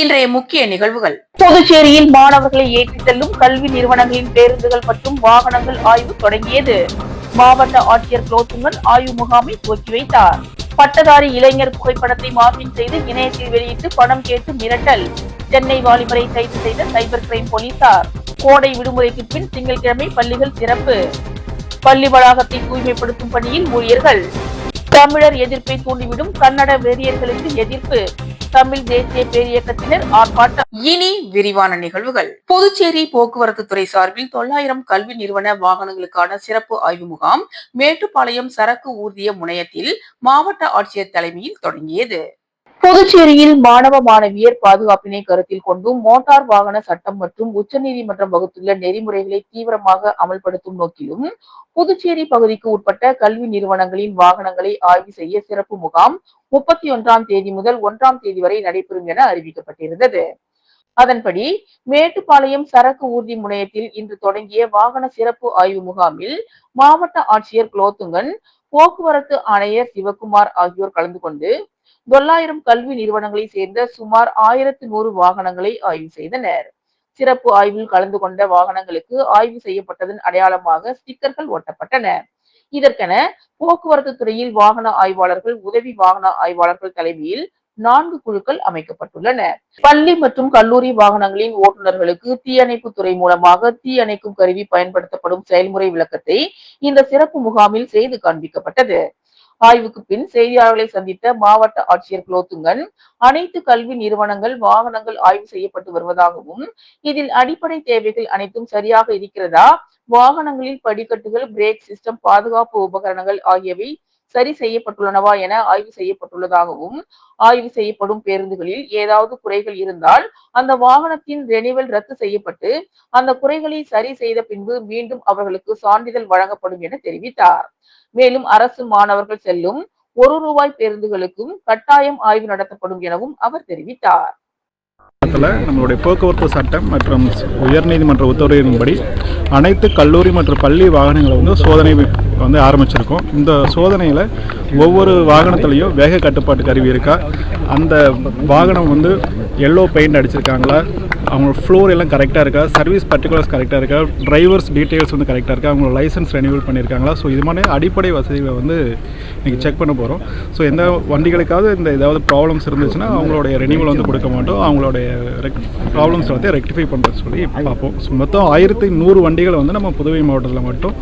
இன்றைய முக்கிய நிகழ்வுகள். புதுச்சேரியில் மாணவர்களை ஏற்றிச் செல்லும் கல்வி நிறுவனங்களின் பேருந்துகள் மற்றும் வாகனங்கள் ஆய்வு தொடங்கியது. மாவட்ட ஆட்சியர் குலோத்துங்கன் ஆய்வு முகாமை துவக்கி வைத்தார். பட்டதாரி இளைஞர் புகைப்படத்தை மார்பிங் செய்து இணையத்தில் வெளியிட்டு பணம் கேட்டு மிரட்டல். சென்னை வாலிபரை கைது செய்த சைபர் கிரைம் போலீசார். கோடை விடுமுறைக்கு பின் திங்கட்கிழமை பள்ளிகள் திறப்பு. பள்ளி வளாகத்தை தூய்மைப்படுத்தும் பணியில் ஊழியர்கள். தமிழர் எதிர்ப்பை தூண்டிவிடும் கன்னட வெறியர்களுக்கு எதிர்ப்பு. தமிழ் தேசிய பேரியக்கத்தினர் ஆர்ப்பாட்டம் இனி விரிவான நிகழ்வுகள். புதுச்சேரி போக்குவரத்து துறை சார்பில் தொள்ளாயிரம் கல்வி நிறுவன வாகனங்களுக்கான சிறப்பு ஆய்வு முகாம் மேட்டுப்பாளையம் சரக்கு ஊர்திய முனையத்தில் மாவட்ட ஆட்சியர் தலைமையில் தொடங்கியது. புதுச்சேரியில் மாணவ மாணவியர் பாதுகாப்பினை கருத்தில் கொண்டும் மோட்டார் வாகன சட்டம் மற்றும் உச்சநீதிமன்றம் வகுத்துள்ள நெறிமுறைகளை தீவிரமாக அமல்படுத்தும் நோக்கிலும் புதுச்சேரி பகுதிக்கு உட்பட்ட கல்வி நிறுவனங்களின் வாகனங்களை ஆய்வு செய்ய சிறப்பு முகாம் முப்பத்தி ஒன்றாம் தேதி முதல் ஒன்றாம் தேதி வரை நடைபெறும் என அறிவிக்கப்பட்டிருந்தது. அதன்படி மேட்டுப்பாளையம் சரக்கு ஊர்தி முனையத்தில் இன்று தொடங்கிய வாகன சிறப்பு ஆய்வு முகாமில் மாவட்ட ஆட்சியர் குலோத்துங்கன் போக்குவரத்து ஆணையர் சிவகுமார் ஆகியோர் கலந்து கொண்டு தொள்ளாயிரம் கல்வி நிறுவனங்களை சேர்ந்த சுமார் ஆயிரத்து நூறு வாகனங்களை ஆய்வு செய்தனர். சிறப்பு ஆய்வில் கலந்து கொண்ட வாகனங்களுக்கு ஆய்வு செய்யப்பட்டதன் அடையாளமாக ஸ்டிக்கர்கள் ஒட்டப்பட்டன. இதற்கென போக்குவரத்து துறையில் வாகன ஆய்வாளர்கள் உதவி வாகன ஆய்வாளர்கள் தலைமையில் நான்கு குழுக்கள் அமைக்கப்பட்டுள்ளன. பள்ளி மற்றும் கல்லூரி வாகனங்களின் ஓட்டுநர்களுக்கு தீயணைப்பு துறை மூலமாக தீயணைக்கும் கருவி பயன்படுத்தப்படும் செயல்முறை விளக்கத்தை இந்த சிறப்பு முகாமில் செய்து காண்பிக்கப்பட்டது. ஆய்வுக்கு பின் செய்தியாளர்களை சந்தித்த மாவட்ட ஆட்சியர் குலோத்துங்கன் அனைத்து கல்வி நிறுவனங்கள் வாகனங்கள் ஆய்வு செய்யப்பட்டு வருவதாகவும் இதில் அடிப்படை தேவைகள் அனைத்தும் சரியாக இருக்கிறதா? வாகனங்களில் படிக்கட்டுகள் பிரேக் சிஸ்டம் பாதுகாப்பு உபகரணங்கள் ஆகியவை சரி செய்யப்பட்டுள்ளனவா என ஆய்வு செய்யப்பட்டுள்ளதாகவும் ஆய்வு செய்யப்படும் பேருந்துகளில் ஏதாவது குறைகள் இருந்தால் அந்த வாகனத்தின் ரெனிவல் ரத்து செய்யப்பட்டு அந்த குறைகளை சரி செய்த பின்பு மீண்டும் அவர்களுக்கு சான்றிதழ் வழங்கப்படும் என தெரிவித்தார். மேலும் அரசு மாணவர்கள் செல்லும் ஒரு ரூபாய் பேருந்துகளுக்கும் கட்டாயம் ஆய்வு நடத்தப்படும் எனவும் அவர் தெரிவித்தார். மாவட்டத்தில் நம்மளுடைய போக்குவரத்து சட்டம் மற்றும் உயர்நீதிமன்ற உத்தரவின்படி அனைத்து கல்லூரி மற்றும் பள்ளி வாகனங்களை வந்து சோதனை வந்து ஆரம்பிச்சிருக்கோம். இந்த சோதனையில் ஒவ்வொரு வாகனத்துலேயும் வேக கட்டுப்பாட்டு கருவி இருக்கா? அந்த வாகனம் வந்து எல்லோ பெயிண்ட் அடிச்சிருக்காங்களா? அவங்க ஃப்ளோர் எல்லாம் கரெக்டாக இருக்கா? சர்வீஸ் பர்டிகுலர்ஸ் கரெக்டாக இருக்கா? டிரைவர்ஸ் டீட்டெயில்ஸ் வந்து கரெக்டாக இருக்கா? அவங்களோட லைசன்ஸ் ரெனியூவல் பண்ணியிருக்காங்களா ஸோ இது மாதிரி அடிப்படை வசதிகளை வந்து இன்றைக்கி செக் பண்ண போகிறோம் ஸோ எந்த வண்டிகளுக்காவது இந்த ஏதாவது ப்ராப்ளம்ஸ் இருந்துச்சுன்னா அவங்களுடைய ரெனியூவல் வந்து கொடுக்க மாட்டோம். அவங்களுடைய ப்ராப்ளம்ஸ் எல்லாத்தையும் ரெக்டிஃபை பண்ணுறது சொல்லி பார்ப்போம். ஸோ மொத்தம் ஆயிரத்தி நூறு வண்டிகளை வந்து நம்ம புதுவை மாவட்டத்தில் மட்டும்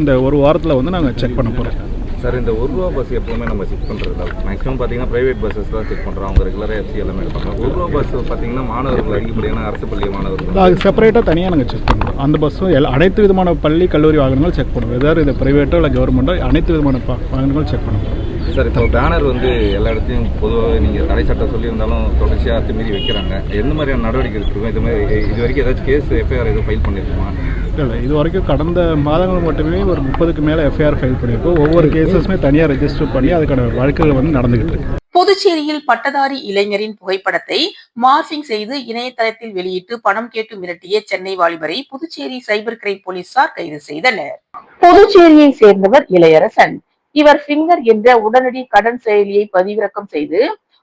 இந்த ஒரு வாரத்தில் வந்து நாங்கள் செக் பண்ண போகிறோம் சார் இந்த ஒரு ரூபா பஸ் எப்பவுமே நம்ம செக் பண்ணுறது மேக்ஸிமம் பார்த்தீங்கன்னா ப்ரைவேட் பஸ்ஸஸ் தான் செக் பண்ணுறோம் அவங்க ரெகுலராக எஃப்சி எல்லாமே எடுப்பாங்க. ஒரு ரூபா பஸ் பார்த்தீங்கன்னா மாணவர்கள் அதிகப்படியான அரசு பள்ளி மாணவர்கள் அது செப்பரேட்டாக தனியாக நாங்கள் செக் பண்ணுறோம் அந்த பஸ்ஸும் எல்லா அனைத்து விதமான பள்ளி கல்லூரி வாகனங்கள் செக் பண்ணுவோம். எதாவது இது ப்ரைவேட்டோ இல்லை கவர்மெண்ட்டோ அனைத்து விதமான வாகனங்கள் செக் பண்ணுவோம். சார் இப்போ பேனர் வந்து எல்லா இடத்தையும் பொதுவாக நீங்கள் தடை சட்டம் சொல்லியிருந்தாலும் தொடர்ச்சியாக அத்துமீறி வைக்கிறாங்க. எந்த மாதிரியான நடவடிக்கை எடுத்துருக்கோம்? இது மாதிரி இது வரைக்கும் ஏதாச்சும் கேஸ் எஃப்ஐஆர் எதுவும் ஃபைல் பண்ணியிருக்குமா? இல்லை இல்லை. இது வரைக்கும் கடந்த மாதங்கள் மட்டுமே ஒரு முப்பதுக்கு மேலே எஃப்ஐஆர் ஃபைல் பண்ணியிருக்கோம். ஒவ்வொரு கேசஸுமே தனியாக ரெஜிஸ்டர் பண்ணி அதுக்கான வழக்குகள் வந்து நடந்துகிட்டு இருக்கு. புதுச்சேரியில் பட்டதாரி இளைஞரின் புகைப்படத்தை மார்பிங் செய்து இணையதளத்தில் வெளியிட்டு பணம் கேட்டு மிரட்டிய சென்னை வாலிபரை புதுச்சேரி சைபர் கிரைம் போலீசார் கைது செய்தனர். புதுச்சேரியை சேர்ந்தவர் இளையரசன். இவர் ஃபிங்கர் என்ற உடனடி கடன் செயலியை பதிவிறக்கம் செய்து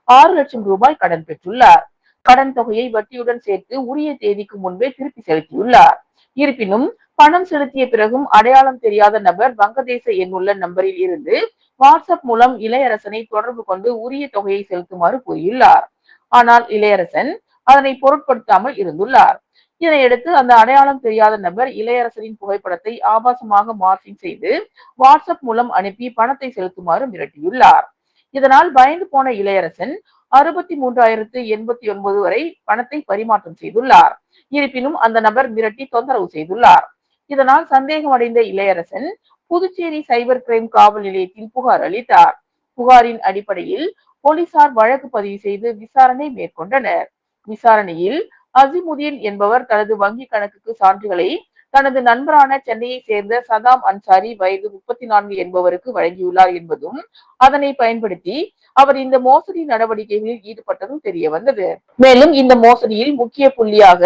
ஆறு லட்சம் ரூபாய் கடன் பெற்றுள்ளார். கடன் தொகையை வட்டியுடன் சேர்த்து உரிய தேதிக்கு முன்பே திருப்பி செலுத்தியுள்ளார். இருப்பினும் பணம் செலுத்திய பிறகும் அடையாளம் தெரியாத நபர் வங்கதேச எண்ணுள்ள நம்பரில் இருந்து வாட்ஸ்அப் மூலம் இளையரசனை தொடர்பு கொண்டு உரிய தொகையை செலுத்துமாறு கூறியுள்ளார். ஆனால் இளையரசன் அதனை பொருட்படுத்தாமல் இருந்துள்ளார். இதனையடுத்து அந்த அடையாளம் தெரியாத நபர் இளையரசரின் புகைப்படத்தை ஆபாசமாக மார்பிங் செய்து வாட்ஸ்அப் மூலம் அனுப்பி பணத்தை செலுத்துமாறு மிரட்டியுள்ளார். இதனால் பயந்து போன இளையரசன் அறுபத்தி மூன்றாயிரத்து எண்பத்தி ஒன்பது வரை பணத்தை பரிமாற்றம் செய்துள்ளார். இருப்பினும் அந்த நபர் மிரட்டி தொந்தரவு செய்துள்ளார். இதனால் சந்தேகம் அடைந்த இளையரசன் புதுச்சேரி சைபர் கிரைம் காவல் நிலையத்தில் புகார் அளித்தார். புகாரின் அடிப்படையில் போலீசார் வழக்கு பதிவு செய்து விசாரணை மேற்கொண்டனர். விசாரணையில் அசிமுதீன் என்பவர் தனது வங்கி கணக்குக்கு சான்றுகளை தனது நண்பரான சென்னையை சேர்ந்த சதாம் அன்சாரி வயது முப்பத்தி நான்கு என்பவருக்கு வழங்கியுள்ளார் என்பதும் அதனை பயன்படுத்தி அவர் இந்த மோசடி நடவடிக்கைகளில் ஈடுபட்டதும் தெரிய வந்தது. மேலும் இந்த மோசடியில் முக்கிய புள்ளியாக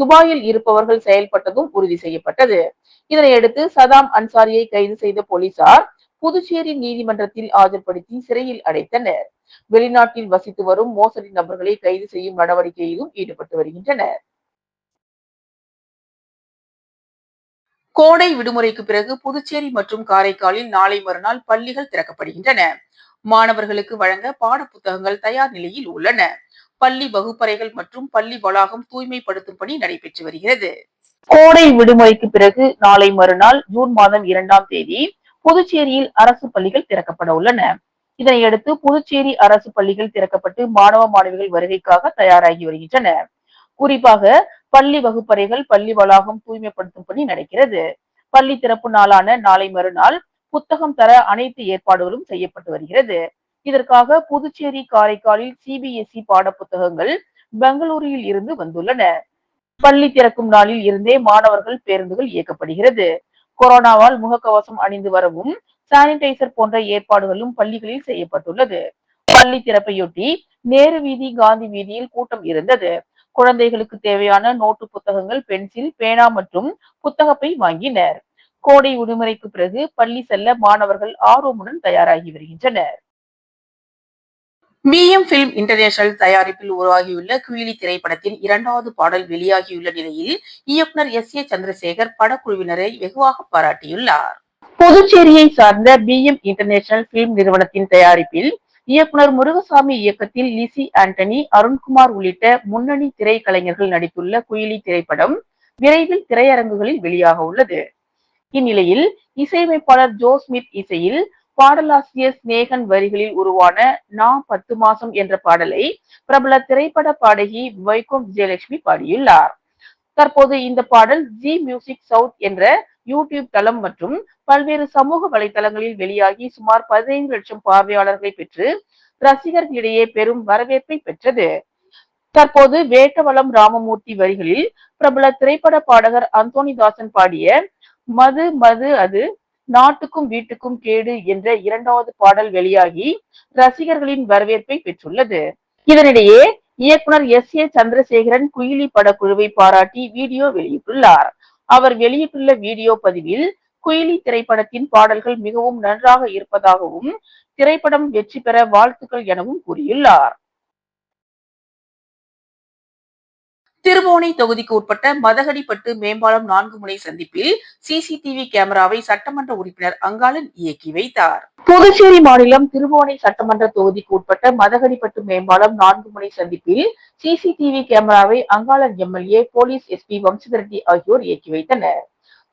துபாயில் இருப்பவர்கள் செயல்பட்டதும் உறுதி செய்யப்பட்டது. இதனையடுத்து சதாம் அன்சாரியை கைது செய்த போலீசார் புதுச்சேரி நீதிமன்றத்தில் ஆஜர்படுத்தி சிறையில் அடைத்தனர். வெளிநாட்டில் வசித்து வரும் மோசடி நபர்களை கைது செய்யும் நடவடிக்கையிலும் ஈடுபட்டு வருகின்றனர். கோடை விடுமுறைக்கு பிறகு புதுச்சேரி மற்றும் காரைக்காலில் நாளை மறுநாள் பள்ளிகள் திறக்கப்படுகின்றன. மாணவர்களுக்கு வழங்க பாட புத்தகங்கள் தயார் நிலையில் உள்ளன. பள்ளி வகுப்பறைகள் மற்றும் பள்ளி வளாகம் தூய்மைப்படுத்தும் பணி நடைபெற்று வருகிறது. கோடை விடுமுறைக்கு பிறகு நாளை மறுநாள் ஜூன் மாதம் இரண்டாம் தேதி புதுச்சேரியில் அரசு பள்ளிகள் திறக்கப்பட உள்ளன. இதனையடுத்து புதுச்சேரி அரசு பள்ளிகள் திறக்கப்பட்டு மாணவ மாணவிகள் வருகைக்காக தயாராகி வருகின்றன குறிப்பாக பள்ளி வகுப்பறைகள் பள்ளி வளாகம் தூய்மைப்படுத்தும் பணி நடக்கிறது. பள்ளி திறப்பு நாளான நாளை மறுநாள் புத்தகம் தர அனைத்து ஏற்பாடுகளும் செய்யப்பட்டு வருகிறது. இதற்காக புதுச்சேரி காரைக்காலில் சிபிஎஸ்இ பாட புத்தகங்கள் பெங்களூரில் இருந்து வந்துள்ளன. பள்ளி திறக்கும் நாளில் இருந்தே மாணவர்கள் பேருந்துகள் இயக்கப்படுகிறது. கொரோனாவால் முகக்கவசம் அணிந்து வரவும் சானிடைசர் போன்ற ஏற்பாடுகளும் பள்ளிகளில் செய்யப்பட்டுள்ளது. பள்ளி திறப்பையொட்டி நேரு வீதி காந்தி வீதியில் கூட்டம் இருந்தது. குழந்தைகளுக்கு தேவையான நோட்டு புத்தகங்கள் பென்சில் பேனா மற்றும் புத்தகப்பை வாங்கினர். கோடை விடுமுறைக்கு பிறகு பள்ளி செல்ல மாணவர்கள் ஆர்வமுடன் தயாராகி வருகின்றனர். பிஎம் பிலிம் இன்டர்நேஷனல் தயாரிப்பில் உருவாகியுள்ள குயிலி திரைப்படத்தின் இரண்டாவது பாடல் வெளியாகியுள்ள நிலையில் இயக்குனர் எஸ் ஏ சந்திரசேகர் படக்குழுவினரை வெகுவாக பாராட்டியுள்ளார். புதுச்சேரியை சார்ந்த பிஎம் இன்டர்நேஷனல் பிலிம் நிறுவனத்தின் தயாரிப்பில் இயக்குனர் முருகசாமி இயக்கத்தில் லிசி ஆண்டனி அருண்குமார் உள்ளிட்ட முன்னணி திரைக்கலைஞர்கள் நடித்துள்ள குயிலி திரைப்படம் விரைவில் திரையரங்குகளில் வெளியாக உள்ளது. இந்நிலையில் இசையமைப்பாளர் ஜோ ஸ்மித் இசையில் பாடலாசிரியர் சிநேகன் வரிகளில் உருவான நா பத்து மாசம் என்ற பாடலை பிரபல திரைப்பட பாடகி வைகோம் விஜயலட்சுமி பாடியுள்ளார். தற்போது இந்த பாடல் ஜி மியூசிக் சவுத் என்ற யூடியூப் தளம் மற்றும் பல்வேறு சமூக வலைதளங்களில் வெளியாகி சுமார் பதினைந்து லட்சம் பார்வையாளர்களை பெற்று ரசிகர்களிடையே பெரும் வரவேற்பை பெற்றது. தற்போது வேட்டவளம் ராமமூர்த்தி வரிகளில் பிரபல திரைப்பட பாடகர் அந்தோனிதாசன் பாடிய மது மது அது நாட்டுக்கும் வீட்டுக்கும் கேடு என்ற இரண்டாவது பாடல் வெளியாகி ரசிகர்களின் வரவேற்பை பெற்றுள்ளது. இதனிடையே இயக்குனர் எஸ். ஏ. சந்திரசேகரன் குயிலி படக்குழுவை பாராட்டி வீடியோ வெளியிட்டுள்ளார். அவர் வெளியிட்டுள்ள வீடியோ பதிவில் குயிலி திரைப்படத்தின் பாடல்கள் மிகவும் நன்றாக இருப்பதாகவும் திரைப்படம் வெற்றி பெற வாழ்த்துக்கள் எனவும் கூறியுள்ளார். திருவோணை தொகுதிக்கு உட்பட்ட மதகடிப்பட்டு மேம்பாலம் நான்கு முனை சந்திப்பில் சிசிடிவி கேமராவை சட்டமன்ற உறுப்பினர் அங்காளன் இயக்கி வைத்தார். புதுச்சேரி மாநிலம் திருவோணை சட்டமன்ற தொகுதிக்கு உட்பட்ட மதகடிப்பட்டு மேம்பாலம் நான்கு முனை சந்திப்பில் சிசிடிவி கேமராவை Angalan MLA police SP Vamsadhar Reddy ஆகியோர் இயக்கி வைத்தனர்.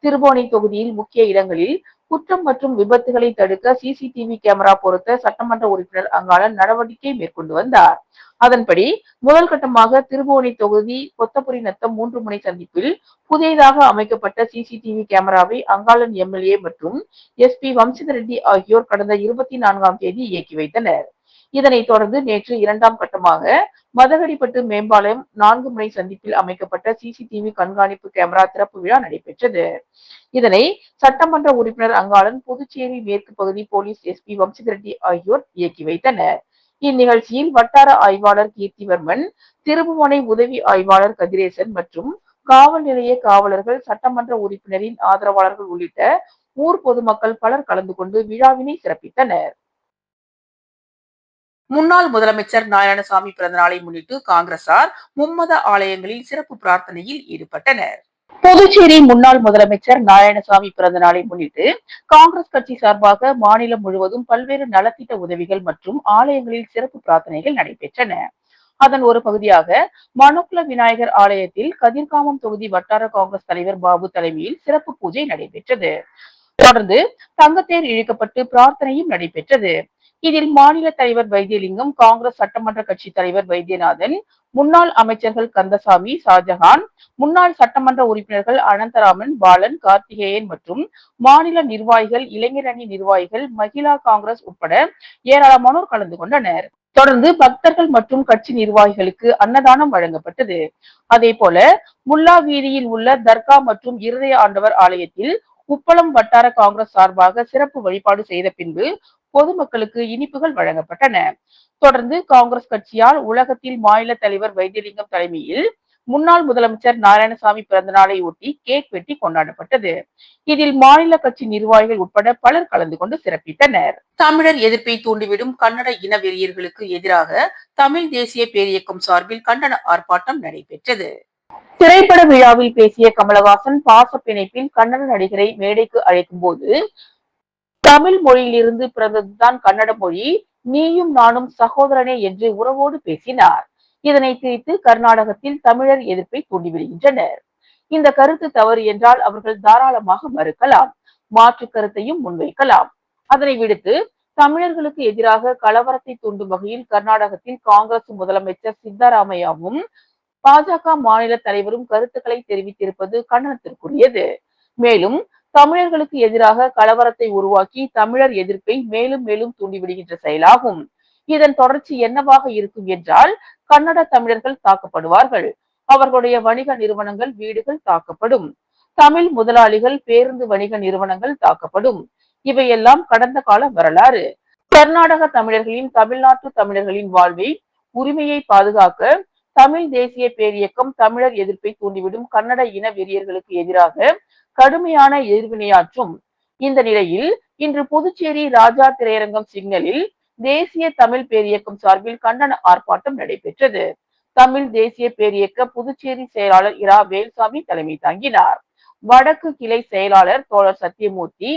திருவோணை தொகுதியில் முக்கிய இடங்களில் குற்றம் மற்றும் விபத்துகளை தடுக்க சிசிடிவி கேமரா பொருத்த சட்டமன்ற உறுப்பினர் அங்காளன் நடவடிக்கை மேற்கொண்டு வந்தார். அதன்படி முதல் கட்டமாக திருபுவனை தொகுதி கொத்தபுரி நத்தம் மூன்று முனை சந்திப்பில் புதியதாக அமைக்கப்பட்ட சிசிடிவி கேமராவை அங்காளன் எம்எல்ஏ மற்றும் எஸ்பி வம்சித ரெட்டி ஆகியோர் கடந்த இருபத்தி நான்காம் தேதி இயக்கி வைத்தனர். இதனைத் தொடர்ந்து நேற்று இரண்டாம் கட்டமாக மதகடிப்பட்டு மேம்பாலம் நான்கு முனை சந்திப்பில் அமைக்கப்பட்ட சிசிடிவி கண்காணிப்பு கேமரா திறப்பு விழா நடைபெற்றது. இதனை சட்டமன்ற உறுப்பினர் அங்காளன் புதுச்சேரி மேற்கு பகுதி போலீஸ் எஸ்பி வம்சித ரெட்டி ஆகியோர் இயக்கி வைத்தனர். இந்நிகழ்ச்சியில் வட்டார ஆய்வாளர் கீர்த்திவர்மன் திருபுவனை உதவி ஆய்வாளர் கதிரேசன் மற்றும் காவல் நிலைய காவலர்கள் சட்டமன்ற உறுப்பினரின் ஆதரவாளர்கள் உள்ளிட்ட ஊர் பொதுமக்கள் பலர் கலந்து கொண்டு விழாவினை சிறப்பித்தனர். முன்னாள் முதலமைச்சர் நாராயணசாமி பிறந்த நாளை முன்னிட்டு காங்கிரசார் மும்மத ஆலயங்களில் சிறப்பு பிரார்த்தனையில் ஈடுபட்டனர். புதுச்சேரி முன்னாள் முதலமைச்சர் நாராயணசாமி பிறந்த நாளை முன்னிட்டு காங்கிரஸ் கட்சி சார்பாக மாநிலம் முழுவதும் பல்வேறு நலத்திட்ட உதவிகள் மற்றும் ஆலயங்களில் சிறப்பு பிரார்த்தனைகள் நடைபெற்றன. அதன் ஒரு பகுதியாக மனுக்குல விநாயகர் ஆலயத்தில் கதிர்காமம் தொகுதி வட்டார காங்கிரஸ் தலைவர் பாபு தலைமையில் சிறப்பு பூஜை நடைபெற்றது. தொடர்ந்து தங்கத்தேர் இழுக்கப்பட்டு பிரார்த்தனையும் நடைபெற்றது. இதில் மாநில தலைவர் வைத்தியலிங்கம் காங்கிரஸ் சட்டமன்ற கட்சி தலைவர் வைத்தியநாதன் முன்னாள் அமைச்சர்கள் கந்தசாமி ஷாஜஹான் முன்னாள் சட்டமன்ற உறுப்பினர்கள் அனந்தராமன் பாலன் கார்த்திகேயன் மற்றும் மாநில நிர்வாகிகள் இளைஞர் அணி நிர்வாகிகள் மகிழா காங்கிரஸ் உட்பட ஏராளமானோர் கலந்து கொண்டனர். தொடர்ந்து பக்தர்கள் மற்றும் கட்சி நிர்வாகிகளுக்கு அன்னதானம் வழங்கப்பட்டது. அதே போல முல்லா வீதியில் உள்ள தர்கா மற்றும் இருதய ஆண்டவர் ஆலயத்தில் உப்பளம் வட்டார காங்கிரஸ் சார்பாக சிறப்பு வழிபாடு செய்த பின்பு பொதுமக்களுக்கு இனிப்புகள் வழங்கப்பட்டன. தொடர்ந்து காங்கிரஸ் கட்சியால் உலகத்தில் மாநில தலைவர் வைத்தியலிங்கம் தலைமையில் முன்னாள் முதலமைச்சர் நாராயணசாமி பிறந்த நாளை ஒட்டி கேக் வெட்டி கொண்டாடப்பட்டது. இதில் மாநில கட்சி நிர்வாகிகள் உட்பட பலர் கலந்து கொண்டு சிறப்பித்தனர். தமிழர் எதிர்ப்பை தூண்டிவிடும் கன்னட இன வெறியர்களுக்கு எதிராக தமிழ் தேசிய பேரியக்கம் சார்பில் கண்டன ஆர்ப்பாட்டம் நடைபெற்றது. திரைப்பட விழாவில் பேசிய கமலஹாசன் பாச பிணைப்பில் கன்னட நடிகரை மேடைக்கு அழைக்கும் போது தமிழ் மொழியிலிருந்து பிறந்ததுதான் கன்னட மொழி நீயும் நானும் சகோதரனே என்று உறவோடு பேசினார். இதனை திரித்து கர்நாடகத்தில் தமிழர் எதிர்ப்பை தூண்டிவிடுகின்றனர் இந்த கருத்து தவறு என்றால் அவர்கள் தாராளமாக மறுக்கலாம். மாற்று கருத்தையும் முன்வைக்கலாம். அதனை விடுத்து தமிழர்களுக்கு எதிராக கலவரத்தை தூண்டும் வகையில் கர்நாடகத்தில் காங்கிரஸ் முதலமைச்சர் சித்தராமையாவும் பாஜக மாநில தலைவரும் கருத்துக்களை தெரிவித்திருப்பது கண்டனத்திற்குரியது. மேலும் தமிழர்களுக்கு எதிராக கலவரத்தை உருவாக்கி தமிழர் எதிர்ப்பை மேலும் மேலும் தூண்டிவிடுகின்ற செயலாகும். இதன் தொடர்ச்சி என்னவாக இருக்கும் என்றால் கன்னட தமிழர்கள் தாக்கப்படுவார்கள். அவர்களுடைய வணிக நிறுவனங்கள் வீடுகள் தாக்கப்படும். தமிழ் முதலாளிகள் பேருந்து வணிக நிறுவனங்கள் தாக்கப்படும். இவையெல்லாம் கடந்த கால வரலாறு. கர்நாடக தமிழர்களின் தமிழ்நாட்டு தமிழர்களின் வாழ்வை உரிமையை பாதுகாக்க தமிழ் தேசிய பேரியக்கம் தமிழர் எதிர்ப்பை தூண்டிவிடும் கன்னட இன வெறியர்களுக்கு எதிராக கடுமையான எதிர்வினையாற்றும். இந்த நிலையில் இன்று புதுச்சேரி ராஜா திரையரங்கம் சிக்னலில் தேசிய தமிழ் பேரியக்கம் சார்பில் கண்டன ஆர்ப்பாட்டம் நடைபெற்றது. தமிழ் தேசிய பேரியக்க புதுச்சேரி செயலாளர் இரா வேல்சாமி தலைமை தாங்கினார். வடக்கு கிளை செயலாளர் தோழர் சத்தியமூர்த்தி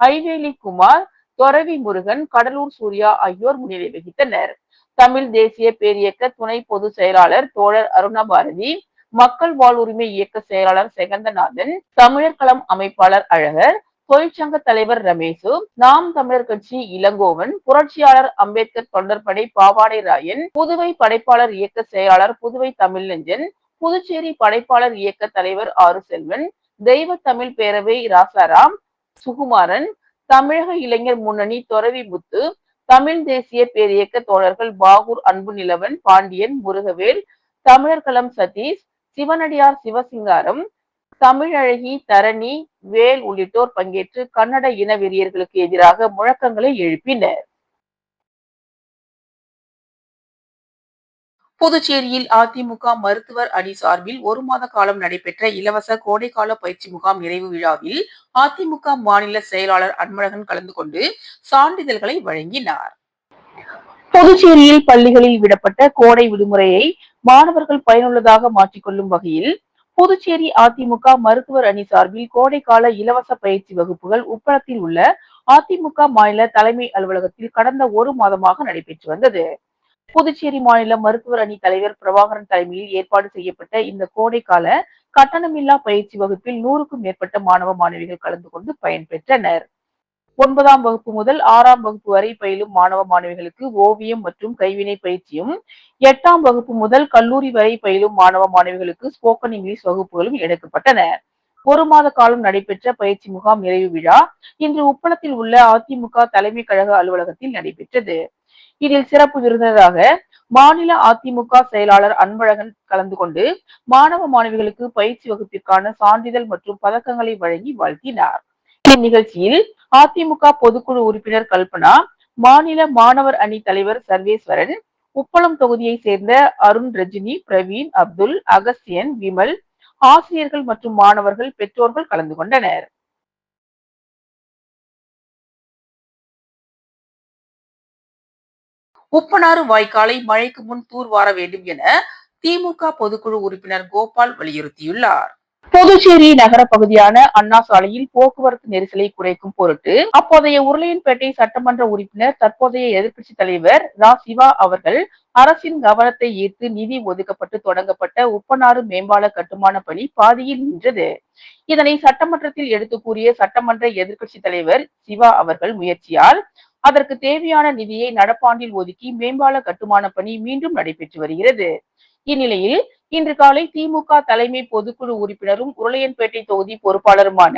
ஐவேலி குமார் துறவி முருகன் கடலூர் சூர்யா ஆகியோர் முன்னிலை வகித்தனர். தமிழ் தேசிய பேரியக்க துணை பொதுச் செயலாளர் தோழர் அருணபாரதி மக்கள் வாழ்வுரிமை இயக்க செயலாளர் செகந்தநாதன் தமிழர் களம் அமைப்பாளர் அழகர் தொழிற்சங்க தலைவர் ரமேசு நாம் தமிழர் கட்சி இளங்கோவன் புரட்சியாளர் அம்பேத்கர் தொண்டர்படை பாவாடை ராயன் புதுவை படைப்பாளர் இயக்க செயலாளர் புதுவை தமிழ்நெஞ்சன் புதுச்சேரி படைப்பாளர் இயக்க தலைவர் ஆறு செல்வன் தெய்வ தமிழ் பேரவை ராசாராம் சுகுமாரன் தமிழக இளைஞர் முன்னணி துறவி முத்து தமிழ் தேசிய பேரியக்க தோழர்கள் பாகூர் அன்பு நிலவன் பாண்டியன் முருகவேல் தமிழர்களம் சதீஷ் சிவனடியார் சிவசிங்காரம் தமிழழகி தரணி வேல் உள்ளிட்டோர் பங்கேற்று கன்னட இன வெறியர்களுக்கு எதிராக முழக்கங்களை எழுப்பினர். புதுச்சேரியில் அதிமுக மருத்துவர் அணி சார்பில் ஒரு மாத காலம் நடைபெற்ற இலவச கோடைக்கால பயிற்சி முகாம் நிறைவு விழாவில் அதிமுக மாநில செயலாளர் அன்பழகன் கலந்து கொண்டு சான்றிதழ்களை வழங்கினார். புதுச்சேரியில் பள்ளிகளில் விடப்பட்ட கோடை விடுமுறையை மாணவர்கள் பயனுள்ளதாக மாற்றிக்கொள்ளும் வகையில் புதுச்சேரி அதிமுக மருத்துவர் அணி சார்பில் கோடைக்கால இலவச பயிற்சி வகுப்புகள் உப்பளத்தில் உள்ள அதிமுக மாநில தலைமை அலுவலகத்தில் கடந்த ஒரு மாதமாக நடைபெற்று வந்தது. புதுச்சேரி மாநில மருத்துவர் அணி தலைவர் பிரபாகரன் தலைமையில் ஏற்பாடு செய்யப்பட்ட இந்த கோடைக்கால கட்டணமில்லா பயிற்சி வகுப்பில் நூறுக்கும் மேற்பட்ட மாணவ மாணவிகள் கலந்து கொண்டு பயன்பெற்றனர். ஒன்பதாம் வகுப்பு முதல் ஆறாம் வகுப்பு வரை பயிலும் மாணவ மாணவிகளுக்கு ஓவியம் மற்றும் கைவினை பயிற்சியும் எட்டாம் வகுப்பு முதல் கல்லூரி வரை பயிலும் மாணவ மாணவிகளுக்கு ஸ்போக்கன் இங்கிலீஷ் வகுப்புகளும் எடுக்கப்பட்டன. ஒரு மாத காலம் நடைபெற்ற பயிற்சி முகாம் நிறைவு விழா இன்று உப்பளத்தில் உள்ள அதிமுக தலைமை கழக அலுவலகத்தில் நடைபெற்றது. இதில் சிறப்பு விருந்தினராக மாநில அதிமுக செயலாளர் அன்பழகன் கலந்து கொண்டு மாணவ மாணவிகளுக்கு பயிற்சி வகுப்பிற்கான சான்றிதழ் மற்றும் பதக்கங்களை வழங்கி வாழ்த்தினார். இந்நிகழ்ச்சியில் அதிமுக பொதுக்குழு உறுப்பினர் கல்பனா மாநில மாணவர் அணி தலைவர் சர்வேஸ்வரன் உப்பளம் தொகுதியை சேர்ந்த அருண் ரஜினி பிரவீன் அப்துல் அகஸ்தியன் விமல் ஆசிரியர்கள் மற்றும் மாணவர்கள் பெற்றோர்கள் கலந்து கொண்டனர். உப்பனாறு வாய்க்காலை மழைக்கு முன் தூர்வார வேண்டும் என திமுக பொதுக்குழு உறுப்பினர் கோபால் வலியுறுத்தியுள்ளார். புதுச்சேரி நகர பகுதியான அண்ணா சாலையில் போக்குவரத்து நெரிசலை குறைக்கும் பொருட்டு அப்போதைய உருளையன்பேட்டை சட்டமன்ற உறுப்பினர் தற்போதைய எதிர்க்கட்சி தலைவர் ரா. சிவா அவர்கள் அரசின் கவனத்தை ஈர்த்து நிதி ஒதுக்கப்பட்டு தொடங்கப்பட்ட உப்பனாறு மேம்பால கட்டுமான பணி பாதியில் நின்றது. இதனை சட்டமன்றத்தில் எடுத்து கூறிய சட்டமன்ற எதிர்க்கட்சி தலைவர் சிவா அவர்கள் முயற்சியால் அதற்கு தேவையான நிதியை நடப்பாண்டில் ஒதுக்கி மேம்பால கட்டுமான பணி மீண்டும் நடைபெற்று வருகிறது. இந்நிலையில் இன்று காலை திமுக தலைமை பொதுக்குழு உறுப்பினரும் உருளையன்பேட்டை தொகுதி பொறுப்பாளருமான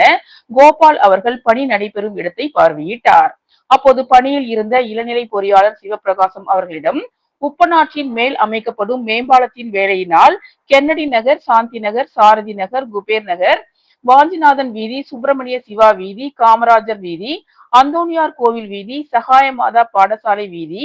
கோபால் அவர்கள் பணி நடைபெறும் இடத்தை பார்வையிட்டார். அப்போது பணியில் இருந்த இளநிலை பொறியாளர் சிவபிரகாசம் அவர்களிடம் உப்பநாட்டின் மேல் அமைக்கப்படும் மேம்பாலத்தின் வேலையினால் கென்னடி நகர் சாந்தி நகர் சாரதி நகர் குபேர் நகர் வாஞ்சிநாதன் வீதி சுப்பிரமணிய சிவா வீதி காமராஜர் வீதி அந்தோனியார் கோவில் வீதி சகாய மாதா பாடசாலை வீதி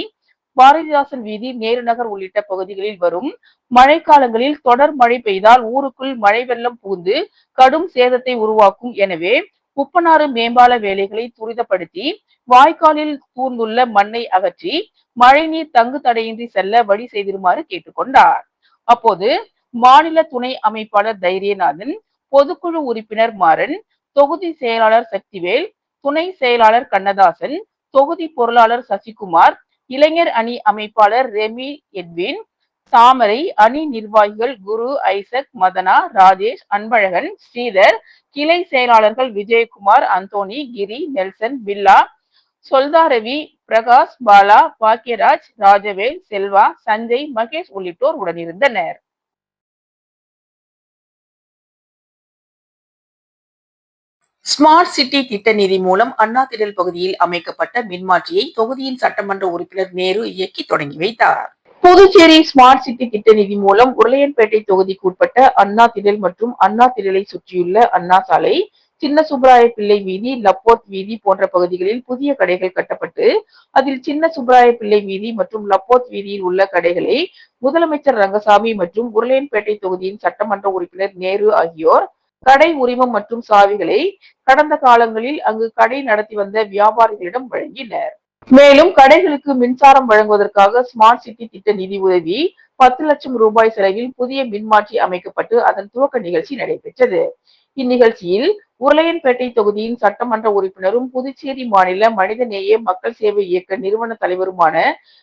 பாரதிதாசன் வீதி நேரு நகர் உள்ளிட்ட பகுதிகளில் வரும் மழைக்காலங்களில் தொடர் மழை பெய்தால் ஊருக்குள் மழை வெள்ளம் புகுந்து கடும் சேதத்தை உருவாக்கும். எனவே உப்பனாறு மேம்பால வேலைகளை துரிதப்படுத்தி வாய்க்காலில் கூர்ந்துள்ள மண்ணை அகற்றி மழைநீர் தங்கு தடையின்றி செல்ல வழி செய்திருமாறு கேட்டுக்கொண்டார். அப்போது மாநில துணை அமைப்பாளர் தைரியநாதன் பொதுக்குழு உறுப்பினர் மாறன் தொகுதி செயலாளர் சக்திவேல் துணை செயலாளர் கண்ணதாசன் தொகுதி பொருளாளர் சசிகுமார் இளைஞர் அணி அமைப்பாளர் ரெமி எட்வின் தாமரை அணி நிர்வாகிகள் குரு ஐசக் மதனா ராஜேஷ் அன்பழகன் ஸ்ரீதர் கிளை செயலாளர்கள் விஜயகுமார் அந்தோணி கிரி நெல்சன் பில்லா சொல்தா ரவி பிரகாஷ் பாலா பாக்கியராஜ் ராஜவேல் செல்வா சஞ்சய் மகேஷ் உள்ளிட்டோர் உடனிருந்தனர். ஸ்மார்ட் சிட்டி திட்ட நிதி மூலம் அண்ணா திடல் பகுதியில் அமைக்கப்பட்ட மின்மாற்றியை தொகுதியின் சட்டமன்ற உறுப்பினர் நேரு இயக்கி தொடங்கி வைத்தார். புதுச்சேரி ஸ்மார்ட் சிட்டி திட்ட நிதி மூலம் உருளையன்பேட்டை தொகுதிக்கு உட்பட்ட அண்ணா திடல் மற்றும் அண்ணா திடலை சுற்றியுள்ள அண்ணா சாலை சின்ன சுப்பராய பிள்ளை வீதி லப்போர்ட் வீதி போன்ற பகுதிகளில் புதிய கடைகள் கட்டப்பட்டு அதில் சின்ன சுப்பராய பிள்ளை வீதி மற்றும் லப்போர்ட் வீதியில் உள்ள கடைகளை முதலமைச்சர் ரங்கசாமி மற்றும் உருளையன்பேட்டை தொகுதியின் சட்டமன்ற உறுப்பினர் நேரு ஆகியோர் கடை உரிமம் மற்றும் சாவிகளை கடந்த காலங்களில் அங்கு கடை நடத்தி வந்த வியாபாரிகளிடம் வழங்கினர். மேலும் கடைகளுக்கு மின்சாரம் வழங்குவதற்காக ஸ்மார்ட் சிட்டி திட்ட நிதி உதவி பத்து லட்சம் ரூபாய் செலவில் புதிய மின்மாற்றி அமைக்கப்பட்டு அதன் துவக்க நிகழ்ச்சி நடைபெற்றது. இந்நிகழ்ச்சியில் உருளையன்பேட்டை தொகுதியின் சட்டமன்ற உறுப்பினரும் புதுச்சேரி மாநில மனிதநேய மக்கள் சேவை இயக்க நிறுவன தலைவருமான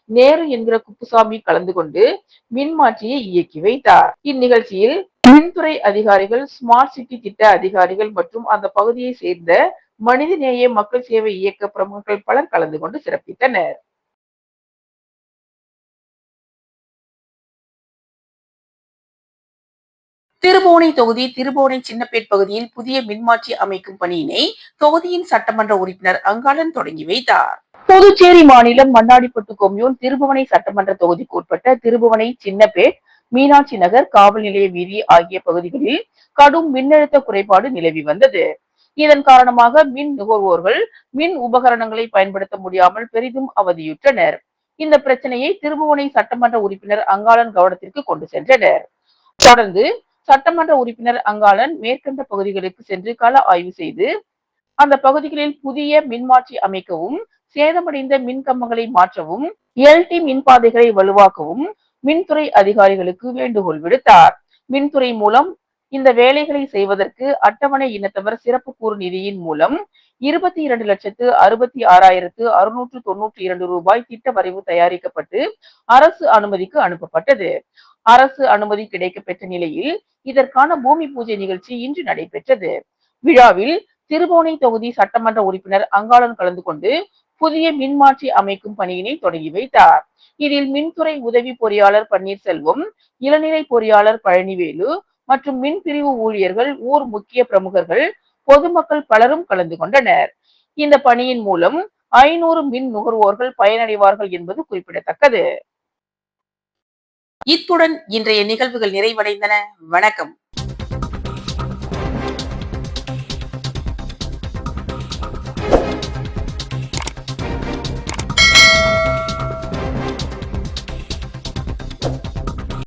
நேரு என்கிற குப்புசாமி கலந்து கொண்டு மின்மாற்றியை இயக்கி வைத்தார். இந்நிகழ்ச்சியில் மின்துறை அதிகாரிகள் ஸ்மார்ட் சிட்டி திட்ட அதிகாரிகள் மற்றும் அந்த பகுதியை சேர்ந்த மனிதநேய மக்கள் சேவை இயக்க பிரமுகர்கள் பலர் கலந்து கொண்டு சிறப்பித்தனர். திருபுவனை தொகுதி திருபுவனை சின்னப்பேட் பகுதியில் புதிய மின்மாற்றி அமைக்கும் பணியினை தொகுதியின் சட்டமன்ற உறுப்பினர் அங்காளன் தொடங்கி வைத்தார். புதுச்சேரி மாநிலம் மண்ணாடிப்பட்டு கொம்யூன் திருபுவனை சட்டமன்ற தொகுதிக்கு உட்பட்ட திருபுவனை சின்னப்பேட் மீனாட்சி நகர் காவல் நிலைய வீதி ஆகிய பகுதிகளில் கடும் மின்னழுத்த குறைபாடு நிலவி வந்தது. இதன் காரணமாக மின் நுகர்வோர்கள் மின் உபகரணங்களை பயன்படுத்த முடியாமல் பெரிதும் அவதியுற்றனர். இந்த பிரச்சனையை திருபுவனை சட்டமன்ற உறுப்பினர் அங்காளன் கவனத்திற்கு கொண்டு சென்றனர். தொடர்ந்து சட்டமன்ற உறுப்பினர் அங்காளன் மேற்கண்ட பகுதிகளுக்கு சென்று கள ஆய்வு செய்து அந்த பகுதிகளில் புதிய மின்மாற்றி அமைக்கவும் சேதமடைந்த மின் கம்பங்களை மாற்றவும் எல்டி மின்பாதைகளை வலுவாக்கவும் மின்துறை அதிகாரிகளுக்கு வேண்டுகோள் விடுத்தார். மின்துறை மூலம் இந்த வேலைகளை செய்வதற்கு அட்டவணை இனத்தவர் சிறப்பு கூறு நிதியின் மூலம் இருபத்தி இரண்டு லட்சத்து அறுபத்தி ஆறாயிரத்து அறுநூற்று தொன்னூற்றி இரண்டு ரூபாய் திட்ட வரைவு தயாரிக்கப்பட்டு அரசு அனுமதிக்கு அனுப்பப்பட்டது. அரசு அனுமதி கிடைக்க பெற்ற நிலையில் இதற்கான பூமி பூஜை நிகழ்ச்சி இன்று நடைபெற்றது. விழாவில் திருபோனை தொகுதி சட்டமன்ற உறுப்பினர் அங்காளன் கலந்து கொண்டு புதிய மின்மாற்றி அமைக்கும் பணியினை தொடங்கி வைத்தார். இதில் மின்துறை உதவி பொறியாளர் பன்னீர்செல்வம் இளநிலை பொறியாளர் பழனிவேலு மற்றும் மின் பிரிவு ஊழியர்கள் ஊர் முக்கிய பிரமுகர்கள் பொதுமக்கள் பலரும் கலந்து கொண்டனர். இந்த பணியின் மூலம் ஐநூறு மின் நுகர்வோர்கள் பயனடைவார்கள் என்பது குறிப்பிடத்தக்கது. இத்துடன் இன்றைய நிகழ்வுகள் நிறைவடைந்தன. வணக்கம்.